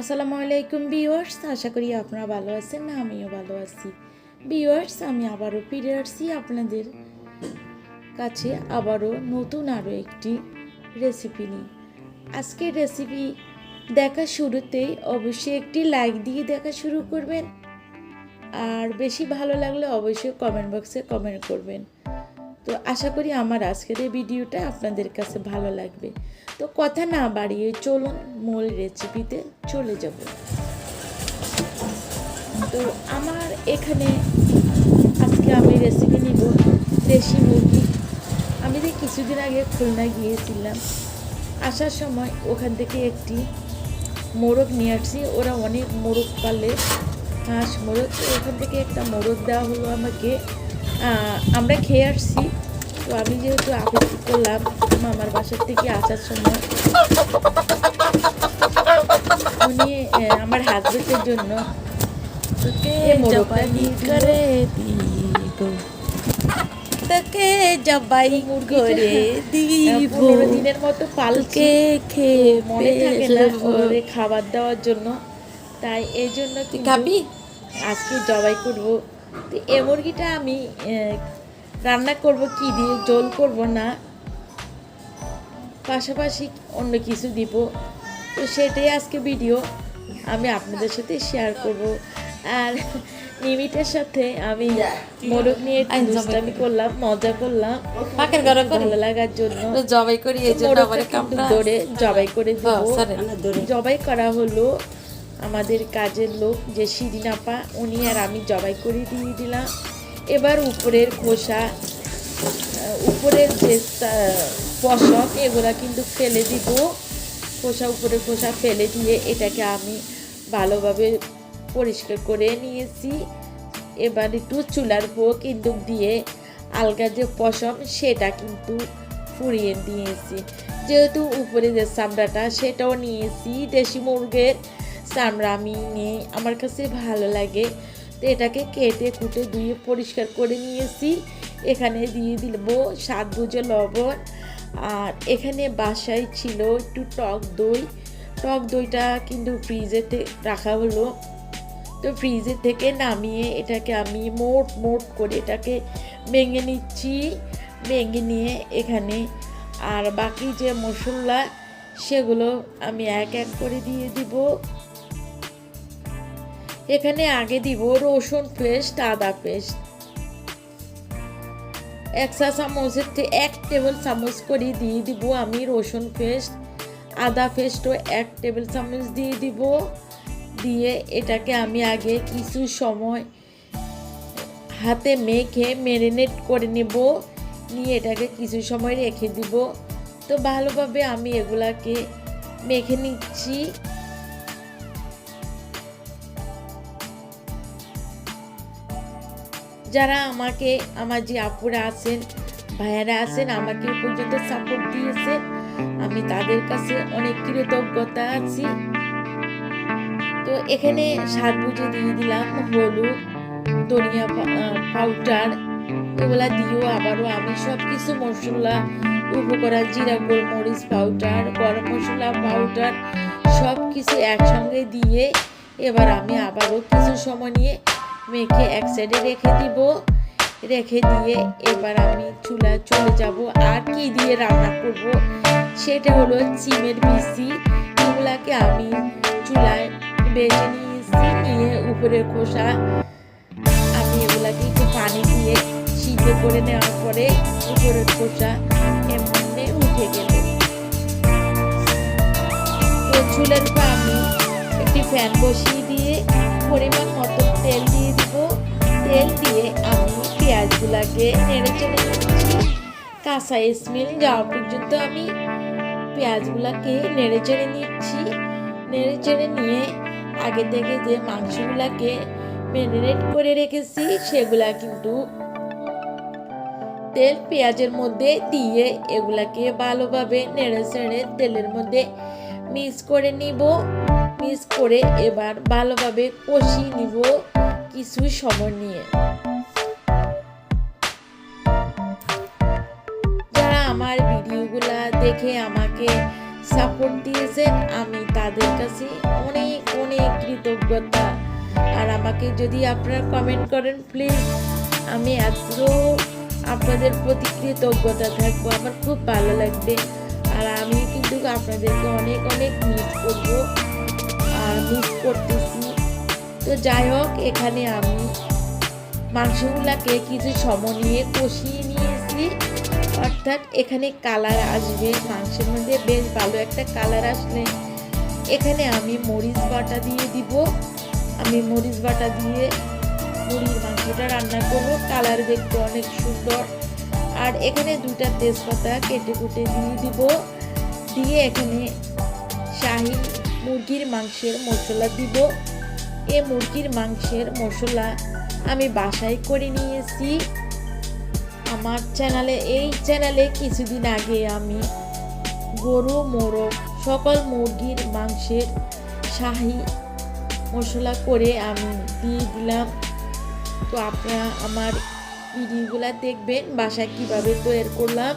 আসসালামু আলাইকুম ভিউয়ার্স, আশা করি আপনারা ভালো আছেন, আমিও ভালো আছি। ভিউয়ার্স, আমি আবারও ফিরে আসছি আপনাদের কাছে, আবারও নতুন আরও একটি রেসিপি নিয়ে। আজকের রেসিপি দেখা শুরুতেই অবশ্যই একটি লাইক দিয়ে দেখা শুরু করবেন। আর বেশি ভালো লাগলে অবশ্যই কমেন্ট বক্সে কমেন্ট করবেন। তো আশা করি আমার আজকের এই ভিডিওটা আপনাদের কাছে ভালো লাগবে। তো কথা না বাড়িয়ে চলুন মূল রেসিপিতে চলে যাব। তো আমার এখানে আজকে আমি রেসিপি নিব দেশি মুরগি। আমি যে কিছুদিন আগে খুলনা গিয়েছিলাম, আসার সময় ওখান থেকে একটি মোরগ নিয়ে আসছি। ওরা অনেক মোরগ পালে, হাঁস মোরগ। ওখান থেকে একটা মোরগ দেওয়া হলো আমাকে। আমরা খেয়ে আসছি। তো আমি যেহেতু আপত্তি করলাম মামার বাসার থেকে আসার সময়। উনি আমার হাজবেন্ডের জন্য তোকে জবাই করে দিব। তোকে জবাই মুরগিটা, করে আহ, দিব। পনেরো দিনের মতো পালকে খেয়ে মনে থাকে না খাবার দেওয়ার জন্য। তাই এই জন্য তুই খাবি? আজকে জবাই করব। তো এ মুরগিটা আমি রান্না করব কি দিয়ে জল করব না। পাশাপাশি অন্য কিছু দিব। তো সেটাই আজকে ভিডিও আমি আপনাদের সাথে শেয়ার করব। আর নিমিটের সাথে আমি মোরগ নিয়ে দুষ্টামি করলাম মজা করলাম। পাকের ঘরে করি। ভালো লাগার জন্য। জবাই করি এই জন্য মোরগটা আমার ধরে জবাই করে দিব। হ্যাঁ, জবাই করা হলো। আমাদের কাজের লোক যে শিরিন আপা উনি আর আমি জবাই করে দিয়ে দিলাম। এবার উপরের খোসা উপরের যে পশম এগুলা কিন্তু ফেলে দিব। খোসা উপরে খোসা ফেলে দিয়ে এটাকে আমি ভালোভাবে পরিষ্কার করে নিয়েছি। এবার একটু চুলার ভোগ কিন্তু দিয়ে আলগা যে পশম, সেটা কিন্তু ফুরিয়ে নিয়েছি যেহেতু উপরে যে চামড়াটা, সেটাও নিয়েছি দেশি মুরগের। চামড়া আমি নিয়ে আমার কাছে ভালো লাগে। তো এটাকে কেটে কুটে ধুয়ে পরিষ্কার করে নিয়েছি। এখানে দিয়ে দিব স্বাদ বুঝে লবণ। আর এখানে বাসায় ছিল একটু টক দই। টক দইটা কিন্তু ফ্রিজেতে রাখা হলো। তো ফ্রিজের থেকে নামিয়ে এটাকে আমি মোট মোট করে এটাকে ভেঙে নিচ্ছি। ভেঙে নিয়ে এখানে আর বাকি যে মশলা, সেগুলো আমি এক এক করে দিয়ে দিব। এখানে আগে দিব রসুন পেস্ট, আদা পেস্ট। এক চা চামচের এক টেবিল চামচ করে দিয়ে দিব আমি রসুন পেস্ট, আদা পেস্টও এক টেবিল চামচ দিয়ে দিব। দিয়ে এটাকে আমি আগে কিছু সময় হাতে মেখে ম্যারিনেট করে নেব। নিয়ে এটাকে কিছু সময় রেখে দিব। তো ভালোভাবে আমি এগুলাকে মেখে নিচ্ছি। যারা আমাকে, আমার যে আপুরা আছেন, ভাইয়ারা আছেন, আমাকে পর্যন্ত সাপোর্ট দিয়েছে আমি তাদের কাছে অনেক কৃতজ্ঞতা আছি। তো এখানে স্বাদ বুঝে দিয়ে দিলাম, হলুদ, ধনিয়া পাউডার এগুলা দিয়েও আবারও আমি সব কিছু মশলা, উপকরণ, জিরা, গোলমরিচ পাউডার গরম মশলা পাউডার সব কিছু একসঙ্গে দিয়ে এবার আমি আবারও কিছু সময় নিয়ে মেখে এক সাইডে রেখে দিব। রেখে দিয়ে এবার আমি চুলায় চলে যাব। আর কি দিয়ে রান্না করব? সেটা হলো চিমের বিচি। এগুলাকে আমি চুলায় বেজে নিয়েছি, নিয়ে উপরের খোসা। আমি এগুলাকে একটু পানি দিয়ে সিদ্ধ করে নেওয়ার পরে উপরের খোসা এমনি উঠে গেল। চুলের উপর আমি একটি ফ্যান বসিয়ে দিয়ে পরিমাণ মতো তেল দিয়ে দিব। তেল দিয়ে আমি পেঁয়াজগুলাকে নেড়ে চেড়ে নিচ্ছি। কাঁচা স্মেল যাওয়া পর্যন্ত আমি পেঁয়াজগুলাকে নেড়ে চেড়ে নিচ্ছি। নেড়ে চেড়ে নিয়ে আগে থেকে যে মাংসগুলাকে ম্যারিনেট করে রেখেছি, সেগুলা কিন্তু তেল পেঁয়াজের মধ্যে দিয়ে এগুলাকে ভালোভাবে নেড়ে চেড়ে তেলের মধ্যে মিক্স করে নিব। মিক্স করে এবার ভালোভাবে কষিয়ে নিব কিছু সময় নিয়ে। যারা আমার ভিডিওগুলা দেখে আমাকে সাপোর্ট দিয়েছেন, আমি তাদের কাছে অনেক অনেক কৃতজ্ঞতা। আর আমাকে যদি আপনারা কমেন্ট করেন প্লিজ আমি এত আপনাদের প্রতি কৃতজ্ঞতা থাকব। আমার খুব ভালো লাগবে। আর আমি কিন্তু আপনাদেরকে অনেক অনেক মিস করব। মিস করতেছি। তো যাই হোক, এখানে আমি মাংসগুলাকে কিছু সময় নিয়ে কষিয়ে নিয়েছি। অর্থাৎ এখানে কালার আসবে, মাংসের মধ্যে বেশ ভালো একটা কালার আসলে। এখানে আমি মরিচ বাটা দিয়ে দিব। আমি মরিচ বাটা দিয়ে মুড়ির মাংসটা রান্না করব। কালার দেখতে অনেক সুন্দর। আর এখানে দুটা তেজপাতা কেটে কুটে দিয়ে দিব। দিয়ে এখানে শাহি মুরগির মাংসের মশলা দিব। এ মুরগির মাংসের মশলা আমি বাসায় করে নিয়েছি। আমার চ্যানেলে, এই চ্যানেলে কিছুদিন আগে আমি গরু, মোরগ, সকল মুরগির মাংসের শাহি মশলা করে আমি দিয়ে দিলাম। তো আপনারা আমার ভিডিওগুলো দেখবেন, বাসায় কীভাবে তৈরি করলাম।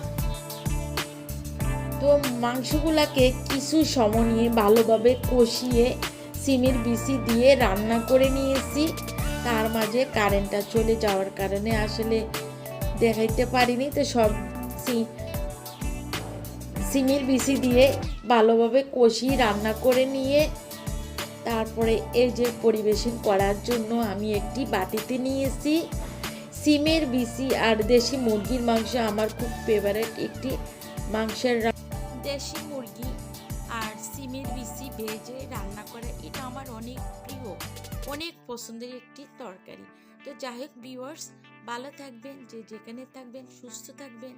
তো মাংসগুলাকে কিছু সময় নিয়ে ভালোভাবে কষিয়ে সিমের বিচি দিয়ে রান্না করে নিয়েছি। তার মাঝে কারেন্টটা চলে যাওয়ার কারণে আসলে দেখাইতে পারিনি। তো সব সিমের বিচি দিয়ে ভালোভাবে কষিয়ে রান্না করে নিয়ে তারপরে এই যে পরিবেশন করার জন্য আমি একটি বাটিতে নিয়েছি। সিমের বিচি আর দেশি মুরগির মাংস আমার খুব ফেভারেট একটি মাংসের দেশি মুরগি আর সিমের বিচি ভেজে রান্না করা, এটা আমার অনেক প্রিয়, অনেক পছন্দের একটি তরকারি। তো যাই হোক ভিউয়ার্স ভালো থাকবেন, যে যেখানে থাকবেন, সুস্থ থাকবেন।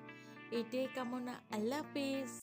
এটাই কামনা, আল্লাহ হাফেজ।